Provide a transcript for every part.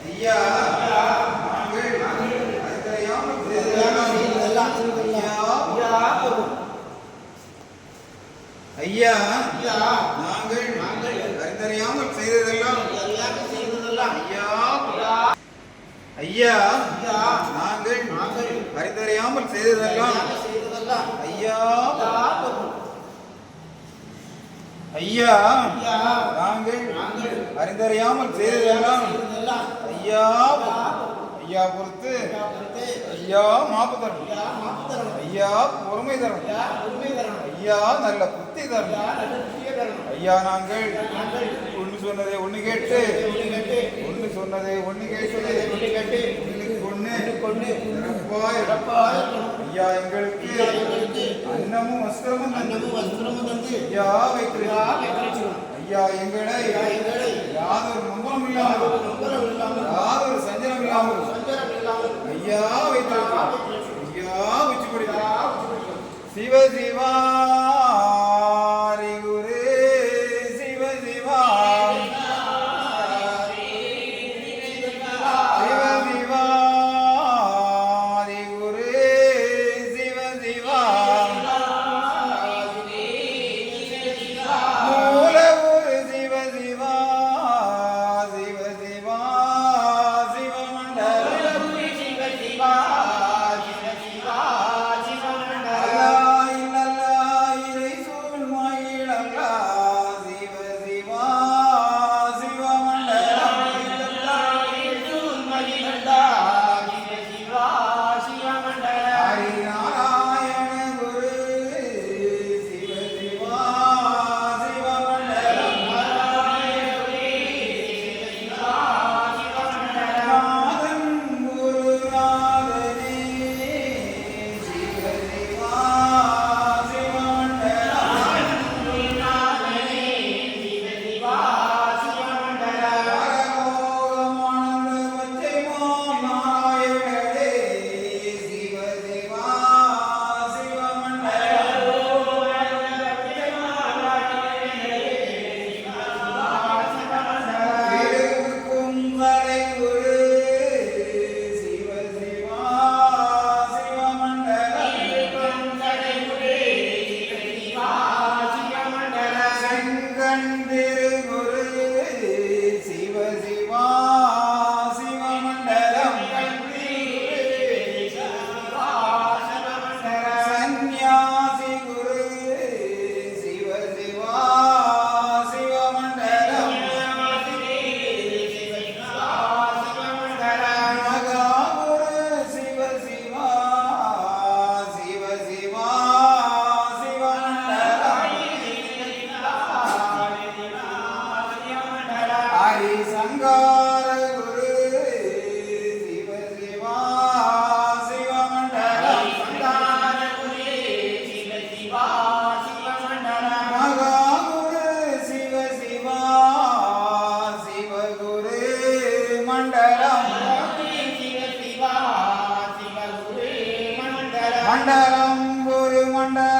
ஐயா நாங்கள் அறிந்தறியாமல் ஐயா நாங்கள் அறிந்தறியாமல் செய்ததெல்லாம் ஐயா ஐயா நாங்கள் அறிந்தறியாமல் செய்ததெல்லாம் ஐயா ஐயா நாங்கள் அறிந்தறியாமல் செய்ததெல்லாம் ஐயா ஐயா பொறுத்து ஐயா மாப்பு தரணும். ஐயா பொறுமை தரணும். ஐயா நல்ல புத்தி தரணும். ஐயா நாங்கள் ஒன்று சொன்னதை ஒன்று கேட்டு ஒன்று சொன்னதை ஒன்று கேட்டு ஒன்றுக்கு ஒன்று சிறப்பாய் ஐயா எங்களுக்கு அன்னமும் வஸ்திரமும் தந்து. ஐயா வைக்கிறேன் ஐயா எங்களை யாதொரு நம்பரம் இல்லாமல் யாதொரு சஞ்சலம் இல்லாமல் ஐயா வைத்திருக்கிறார். ஐயா வச்சு கொடுக்கிறார். சிவ சிவாரி மண்டலம். மண்டலம். குரு மண்டலமே.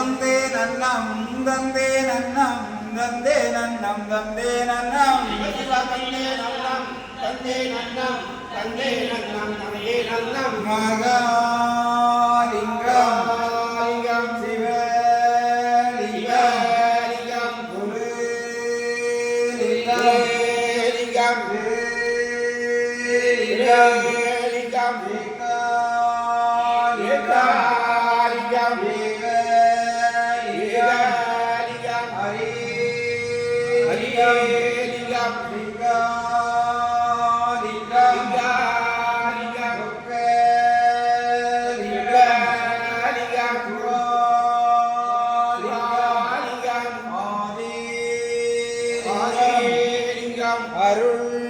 gande nannam gande nannam gande nannam gande nannam gande nannam gande nannam gande nannam gande nannam maga Yeah. அருள்.